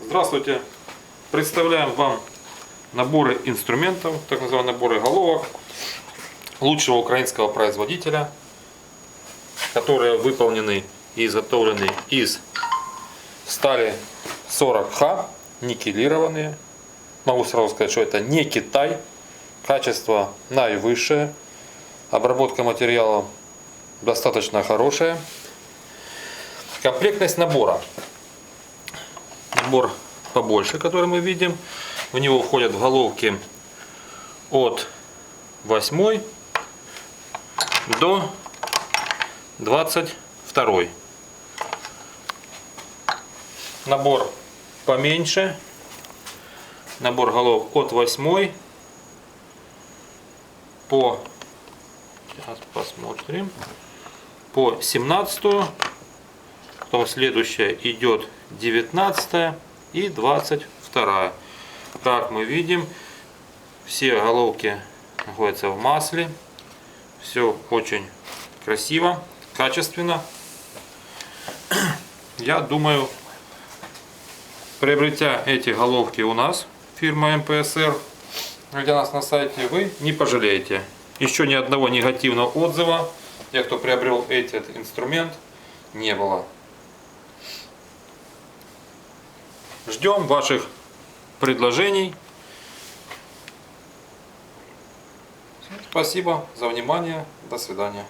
Здравствуйте! Представляем вам наборы инструментов, так называемые наборы головок лучшего украинского производителя, которые выполнены и изготовлены из стали 40Х, никелированные. Могу сразу сказать, что это не Китай, качество наивысшее, обработка материала достаточно хорошая. Комплектность набора. Набор побольше, который мы видим. В него входят головки от 8 до 22. Набор поменьше. Набор голов от 8 по сейчас посмотрим по 17 потом следующая идет 19 и 22 как мы видим все головки находятся в масле. Все очень красиво качественно. Я думаю приобретя эти головки у нас фирма МПСР для нас на сайте вы не пожалеете. Еще ни одного негативного отзыва. Тех кто приобрел этот инструмент не было Ждем ваших предложений. Спасибо за внимание. До свидания.